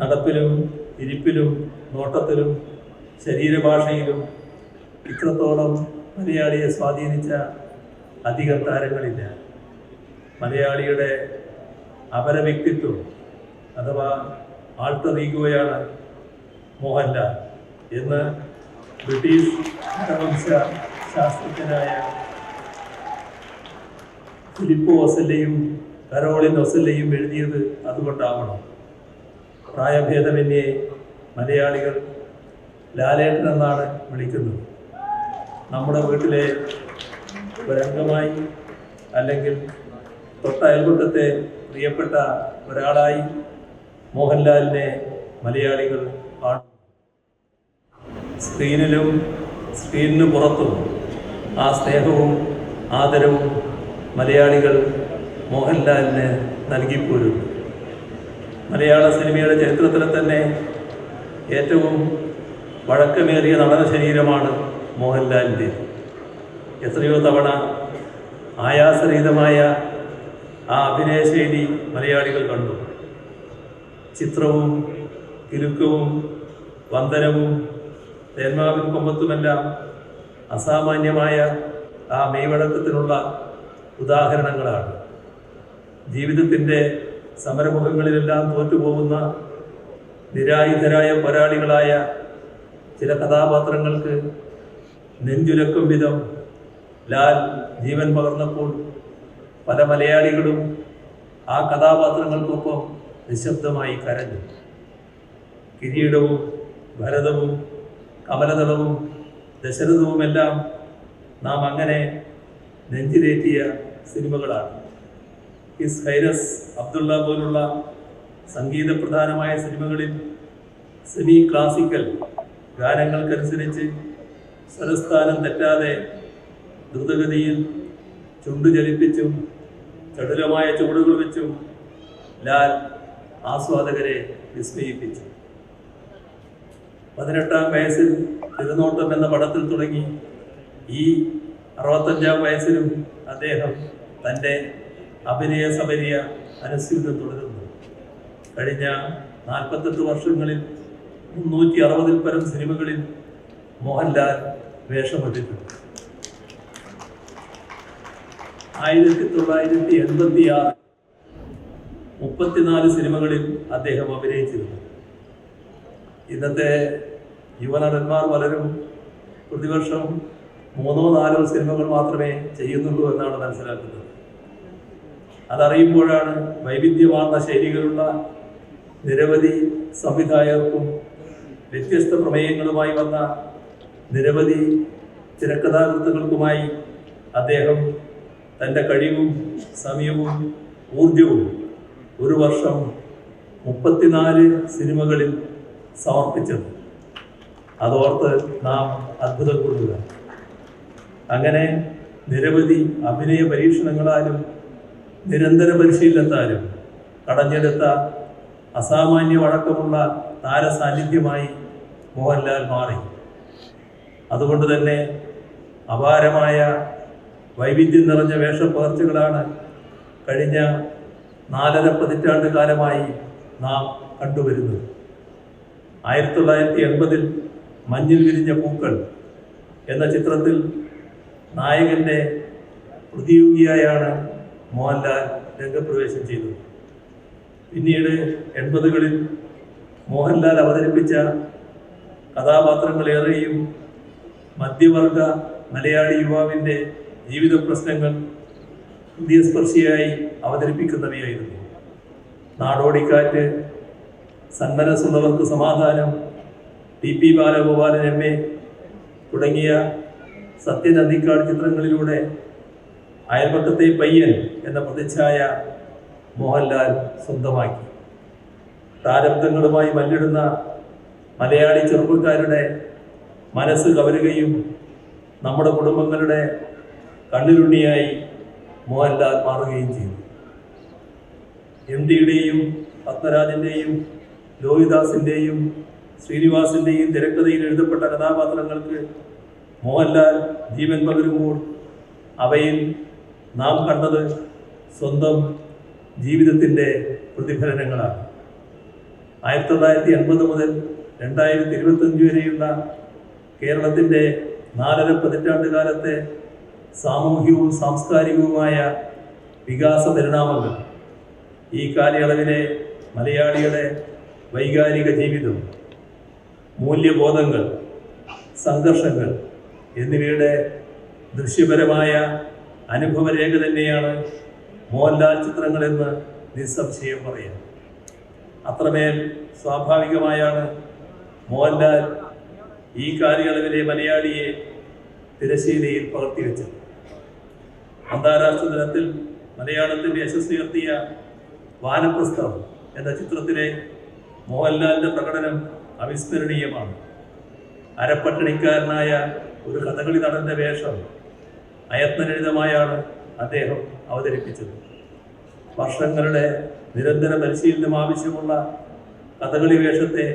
നടപ്പിലും ഇരിപ്പിലും നോട്ടത്തിലും ശരീരഭാഷയിലും ഇത്രത്തോളം മലയാളിയെ സ്വാധീനിച്ച അധികം താരങ്ങളില്ല. മലയാളിയുടെ അപര വ്യക്തിത്വം അഥവാ ആൾട്ടർ മോഹൻലാൽ എന്ന് ബ്രിട്ടീഷ് നരവംശ ശാസ്ത്രജ്ഞനായ ഫിലിപ്പോ ഒസല്ലയും കരോളിൻ ഒസല്ലയും എഴുതിയത് അതുകൊണ്ടാവണം. പ്രായഭേദമന്യേ മലയാളികൾ ലാലേട്ടൻ എന്നാണ് വിളിക്കുന്നത്. നമ്മുടെ വീട്ടിലെ ഒരംഗമായി അല്ലെങ്കിൽ തൊട്ട അയൽക്കൂട്ടത്തെ പ്രിയപ്പെട്ട ഒരാളായി മോഹൻലാലിനെ മലയാളികൾ കാണും സ്ക്രീനിലും സ്ക്രീനിന് പുറത്തും ആ സ്നേഹവും ആദരവും മലയാളികൾ മോഹൻലാലിന് നൽകിപ്പോരും മലയാള സിനിമയുടെ ചരിത്രത്തിലെ തന്നെ ഏറ്റവും വഴക്കമേറിയ നടന ശരീരമാണ് മോഹൻലാലിന്റെ. എത്രയോ തവണ ആയാസരഹിതമായ ആ അഭിനയശൈലി മലയാളികൾ കണ്ടു. ചിത്രവും കിലുക്കവും വന്ദനവും തേന്മാവിൻ കൊമ്പത്തുമെല്ലാം അസാമാന്യമായ ആ മെയ്വഴക്കത്തിനുള്ള ഉദാഹരണങ്ങളാണ്. ജീവിതത്തിന്റെ സമരമുഖങ്ങളിലെല്ലാം തോറ്റുപോകുന്ന നിരായുധരായ പോരാളികളായ ചില കഥാപാത്രങ്ങൾക്ക് നെഞ്ചുരക്കും വിധം ലാൽ ജീവൻ പകർന്നപ്പോൾ പല മലയാളികളും ആ കഥാപാത്രങ്ങൾക്കൊപ്പം നിശബ്ദമായി കരഞ്ഞു. കിരീടവും ഭരതവും കമലതളവും ദശരഥവുമെല്ലാം നാം അങ്ങനെ നെഞ്ചിലേറ്റിയ സിനിമകളാണ്. ഹിസ് ഹൈനസ് അബ്ദുള്ള പോലുള്ള സംഗീത പ്രധാനമായ സിനിമകളിൽ സെമി ക്ലാസിക്കൽ ഗാനങ്ങൾക്കനുസരിച്ച് സ്വരസ്ഥാനം തെറ്റാതെ ദ്രുതഗതിയിൽ ചുണ്ടു ചലിപ്പിച്ചും ചടുലമായ ചുവടുകൾ വെച്ചും ലാൽ ആസ്വാദകരെ വിസ്മയിപ്പിച്ചു. പതിനെട്ടാം വയസ്സിൽ തിരുനോട്ടം എന്ന പടത്തിൽ തുടങ്ങി ഈ അറുപത്തഞ്ചാം വയസ്സിലും അദ്ദേഹം തന്റെ അഭിനയ സമരിയ അനുസ്യൂതം തുടരുന്നു. കഴിഞ്ഞ നാൽപ്പത്തെട്ട് വർഷങ്ങളിൽ മുന്നൂറ്റി അറുപതിൽ പരം സിനിമകളിൽ മോഹൻലാൽ വേഷമിട്ടിട്ടുണ്ട്. ആയിരത്തി തൊള്ളായിരത്തി എൺപത്തി ആറ് മുപ്പത്തിനാല് സിനിമകളിൽ അദ്ദേഹം അഭിനയിച്ചിരുന്നു. ഇന്നത്തെ യുവനടന്മാർ പലരും പ്രതിവർഷം മൂന്നോ നാലോ സിനിമകൾ മാത്രമേ ചെയ്യുന്നുള്ളൂ എന്നാണ് മനസ്സിലാക്കുന്നത്. അതറിയുമ്പോഴാണ് വൈവിധ്യമാർന്ന ശൈലികളുള്ള നിരവധി സംവിധായകർക്കും വ്യത്യസ്ത പ്രമേയങ്ങളുമായി വന്ന നിരവധി തിരക്കഥാകൃത്തുക്കൾക്കുമായി അദ്ദേഹം തന്റെ കഴിവും സമയവും ഊർജവും ഒരു വർഷം മുപ്പത്തിനാല് സിനിമകളിൽ സമർപ്പിച്ചത്. അതോർത്ത് നാം അത്ഭുതപ്പെടുക അങ്ങനെ നിരവധി അഭിനയ പരീക്ഷണങ്ങളാലും നിരന്തര പരിശീലനത്താലും കടഞ്ഞെടുത്ത അസാമാന്യ വഴക്കമുള്ള താരസാന്നിധ്യമായി മോഹൻലാൽ മാറി. അതുകൊണ്ട് തന്നെ അപാരമായ വൈവിധ്യം നിറഞ്ഞ വേഷപ്പകർച്ചകളാണ് കഴിഞ്ഞ നാലര പതിറ്റാണ്ട് കാലമായി നാം കണ്ടുവരുന്നത്. ആയിരത്തി തൊള്ളായിരത്തി എൺപതിൽ മഞ്ഞിൽ വിരിഞ്ഞ പൂക്കൾ എന്ന ചിത്രത്തിൽ നായകന്റെ പ്രതിയോഗിയായാണ് മോഹൻലാൽ രംഗപ്രവേശം ചെയ്തു. പിന്നീട് എൺപതുകളിൽ മോഹൻലാൽ അവതരിപ്പിച്ച കഥാപാത്രങ്ങളേറെയും മധ്യവർഗ മലയാളി യുവാവിന്റെ ജീവിത പ്രശ്നങ്ങൾ ഹൃദയസ്പർശിയായി അവതരിപ്പിക്കുന്നവയായിരുന്നു. Nadodikkattu Sanmanassullavarkku Samadhanam T P Balagopalan M A തുടങ്ങിയ സത്യനന്ദിക്കാട് ചിത്രങ്ങളിലൂടെ അയൽപക്കത്തെ പയ്യൻ എന്ന പ്രതിച്ഛായ മോഹൻലാൽ സ്വന്തമാക്കി. താരബ്ദങ്ങളുമായി മല്ലിടുന്ന മലയാളി ചെറുപ്പക്കാരുടെ മനസ്സ് കവരുകയും നമ്മുടെ കുടുംബങ്ങളുടെ കണ്ണിലുണ്ണിയായി മോഹൻലാൽ മാറുകയും ചെയ്തു. എം ഡിയുടെയും പത്മരാജന്റെയും ലോഹിദാസിന്റെയും ശ്രീനിവാസിന്റെയും തിരക്കഥയിൽ എഴുതപ്പെട്ട കഥാപാത്രങ്ങൾക്ക് മോഹൻലാൽ ജീവൻ പകരുമ്പോൾ അവയിൽ നാം കണ്ടത് സ്വന്തം ജീവിതത്തിന്റെ പ്രതിഫലനങ്ങളാണ്. ആയിരത്തി തൊള്ളായിരത്തി എൺപത് മുതൽ രണ്ടായിരത്തി ഇരുപത്തഞ്ച് വരെയുള്ള കേരളത്തിന്റെ നാലര പതിറ്റാണ്ട് കാലത്തെ സാമൂഹികവും സാംസ്കാരികവുമായ വികാസ പരിണാമങ്ങൾ ഈ കാലയളവിലെ മലയാളിയുടെ വൈകാരിക ജീവിതം മൂല്യബോധങ്ങൾ സംഘർഷങ്ങൾ എന്നിവയുടെ ദൃശ്യപരമായ അനുഭവരേഖ തന്നെയാണ് മോഹൻലാൽ ചിത്രങ്ങളെന്ന് നിസ്സംശയം പറയാം. അത്രമേൽ സ്വാഭാവികമായാണ് മോഹൻലാൽ ഈ കാലയളവിലെ മലയാളിയെ തിരശ്ശീലയിൽ പകർത്തിവെച്ചത്. അന്താരാഷ്ട്ര തലത്തിൽ മലയാളത്തിന്റെ യശസ്സുയർത്തിയ വാനപ്രസ്ഥം എന്ന ചിത്രത്തിലെ മോഹൻലാലിന്റെ പ്രകടനം അവിസ്മരണീയമാണ്. അരപ്പട്ടണിക്കാരനായ ഒരു കഥകളി നടന്റെ വേഷം അയത്നരഹിതമായാണ് അദ്ദേഹം അവതരിപ്പിച്ചത്. വർഷങ്ങളുടെ നിരന്തര പരിശീലനം ആവശ്യമുള്ള കഥകളി വേഷത്തെ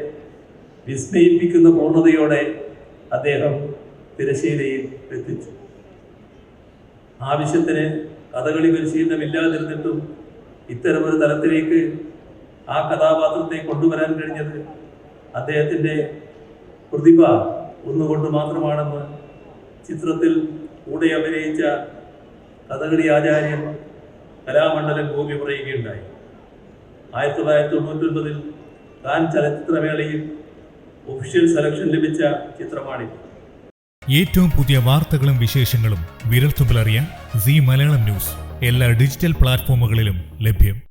വിസ്മയിപ്പിക്കുന്ന പൂർണതയോടെ അദ്ദേഹം തിരശീലയിൽ എത്തിച്ചു. ആവശ്യത്തിന് കഥകളി പരിശീലനമില്ലാതിരുന്നിട്ടും ഇത്തരമൊരു തലത്തിലേക്ക് ആ കഥാപാത്രത്തെ കൊണ്ടുവരാൻ കഴിഞ്ഞത് അദ്ദേഹത്തിന്റെ പ്രതിഭ ഒന്നുകൊണ്ട് മാത്രമാണെന്ന് ചിത്രത്തിൽ കൂടെ അഭിനയിച്ച കഥകളി ആചാര്യൻ കലാമണ്ഡലം ഗോപി പറയുകയുണ്ടായി. ആയിരത്തി തൊള്ളായിരത്തി തൊണ്ണൂറ്റൊൻപതിൽ താൻ ചലച്ചിത്രമേളയിൽ ഒഫീഷ്യൽ സെലക്ഷൻ ലഭിച്ച ചിത്രമാണിത്. ഏറ്റവും പുതിയ വാർത്തകളും വിശേഷങ്ങളും വിരൽത്തുമ്പിലറിയാൻ സി മലയാളം ന്യൂസ് എല്ലാ ഡിജിറ്റൽ പ്ലാറ്റ്ഫോമുകളിലും ലഭ്യം.